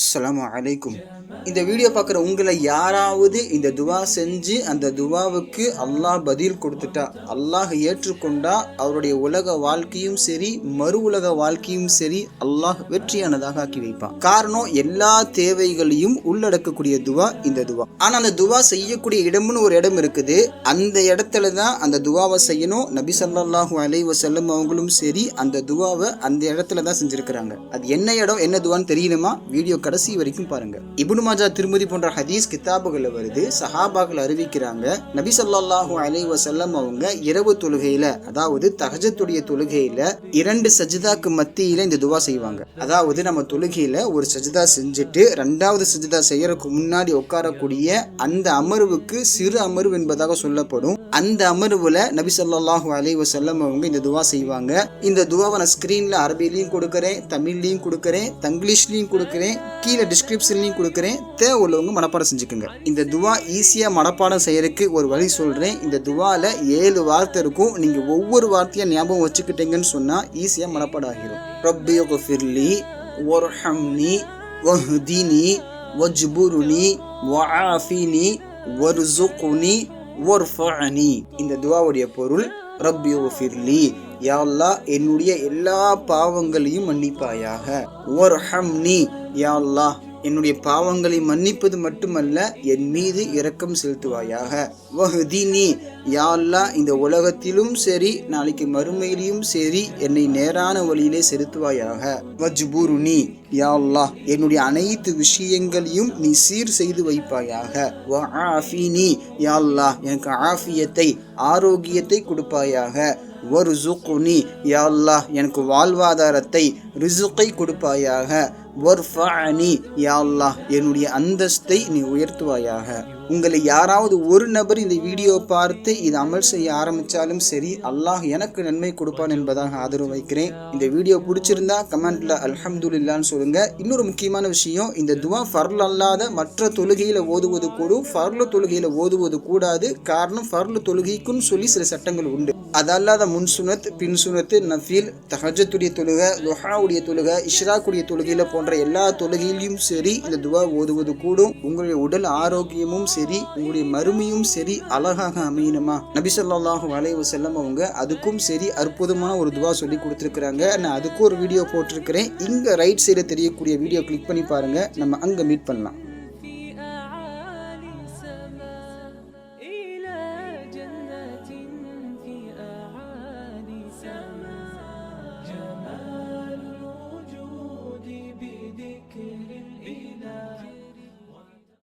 அஸ்லாம் அலைக்கும் இந்த வீடியோ பார்க்குற உங்களை யாராவது இந்த துவா செஞ்சு அந்த துவாவுக்கு அல்லாஹ் பதில் கொடுத்துட்டா அல்லாஹ் ஏற்றுக்கொண்டா அவருடைய உலக வாழ்க்கையும் சரி மறு உலக வாழ்க்கையும் சரி அல்லாஹ் வெற்றியானதாக ஆக்கி வைப்பான். காரணம் எல்லா தேவைகளையும் உள்ளடக்கக்கூடிய துவா இந்த துவா. ஆனால் அந்த துவா செய்யக்கூடிய இடம்னு ஒரு இடம் இருக்குது. அந்த இடத்துல தான் அந்த துவாவை செய்யணும். நபி ஸல்லல்லாஹு அலை வசல்லம் அவங்களும் சரி அந்த துவாவை அந்த இடத்துல தான் செஞ்சுருக்கிறாங்க. அது என்ன இடம் என்ன துவான்னு தெரியணுமா? வீடியோ கடைசி வரைக்கும் பாருங்க. இப்னு மாஜா திருமதி போன்ற ஹதீஸ் கிதாபுகளில் வருது. சஹாபாக்கள் அறிவிக்கிறாங்க நபி ஸல்லல்லாஹு அலைஹி செல்லம் அவங்க இரவு தொழுகையில அதாவது தஹஜத்துடைய தொழுகையில இரண்டு சஜிதாக்கு மத்தியில இந்த துவா செய்வாங்க. அதாவது நம்ம தொழுகையில ஒரு சஜிதா செஞ்சுட்டு ரெண்டாவது சஜிதா செய்யறதுக்கு முன்னாடி உட்காரக்கூடிய அந்த அமர்வுக்கு சிறு அமர்வு என்பதாக சொல்லப்படும். அந்த அமர்வுல நபி ஸல்லல்லாஹு அலி வசல்லம் அவங்க இந்த துவா செய்வாங்க. இந்த துவாவை நான் ஸ்க்ரீன்ல அரபிலையும் கொடுக்குறேன் தமிழ்லையும் கொடுக்குறேன் தங்கிலீஷ்லையும் கொடுக்குறேன் கீழே டிஸ்கிரிப்ஷன்லையும் கொடுக்குறேன். தேவை உள்ளவங்க மனப்பாடம் செஞ்சுக்கோங்க. இந்த துவா ஈஸியாக மனப்பாடம் செய்யறதுக்கு ஒரு வழி சொல்கிறேன் இந்த துவால ஏழு வார்த்தை இருக்கும். நீங்கள் ஒவ்வொரு வார்த்தையாக ஞாபகம் வச்சுக்கிட்டீங்கன்னு சொன்னால் ஈஸியாக மனப்பாடம் ஆகிரும். ரப்பி ஃபிர்லி ஒர்ஹம்னி வஹ்தினி வஜ்புருனி வஆஃபினி வர்சுக்னி வர்ஃபஅனி இந்த துவாவுடைய பொருள் ரப்பி ஃபிர்லி யா என்னுடைய எல்லா பாவங்களையும் மன்னிப்பாயாக. ஒர்ஹம்னி யா யாழ்லா என்னுடைய பாவங்களை மன்னிப்பது மட்டுமல்ல என் மீது இரக்கம் செலுத்துவாயாக. வஹ்தினி யா இந்த உலகத்திலும் சரி நாளைக்கு மறுமையிலும் சரி என்னை நேரான வழியிலே செலுத்துவாயாக. வஜ்பூருனி யா என்னுடைய அனைத்து விஷயங்களையும் நீ சீர் செய்து வைப்பாயாக. வ ஆஃபினி யா எனக்கு ஆஃபியத்தை ஆரோக்கியத்தை கொடுப்பாயாக. ஒரு யா யாழ்லா எனக்கு வாழ்வாதாரத்தை ரிசுக்கை கொடுப்பாயாக. வர்ஃபஅனி யா அல்லாஹ் என்னுடைய அந்தஸ்தை நீ உயர்த்துவாயாக. உங்களை யாராவது ஒரு நபர் இந்த வீடியோ பார்த்து இது அமல் செய்ய ஆரம்பித்தாலும் சரி அல்லாஹ் எனக்கு நன்மை கொடுப்பான் என்பதாக ஆதரவு வைக்கிறேன். இந்த வீடியோ பிடிச்சிருந்தா கமெண்ட்ல அல்ஹம்துலில்லான்னு சொல்லுங்க. இன்னொரு முக்கியமான விஷயம் இந்த துவா ஃபர்ல் அல்லாத மற்ற தொழுகையில ஓதுவது கூடும். ஃபர்ல தொழுகையில ஓதுவது கூடாது. காரணம் ஃபர்ல தொழுகைக்குன்னு சொல்லி சில சட்டங்கள் உண்டு. அதல்லாத முன் சுனத் பின் சுனத்து நஃபீல் தஹஜத்துடைய தொழுகை லொஹாவுடைய தொழுகை இஷ்ராக்குடைய தொழுகையில போன்ற எல்லா தொழுகையிலும் சரி இந்த துவா ஓதுவது கூடும். உங்களுடைய உடல் ஆரோக்கியமும் சரி உங்களுடைய மறுமையும் சரி அழகாக அமையணுமா? நபிசல்லாஹு வளைவு செல்லம் அவங்க அதுக்கும் சரி அற்புதமான ஒரு துவா சொல்லி கொடுத்துருக்குறாங்க. நான் அதுக்கும் ஒரு வீடியோ போட்டிருக்கிறேன். இங்கே ரைட் சைடில் தெரியக்கூடிய வீடியோ கிளிக் பண்ணி பாருங்கள் நம்ம அங்கே மீட் பண்ணலாம்.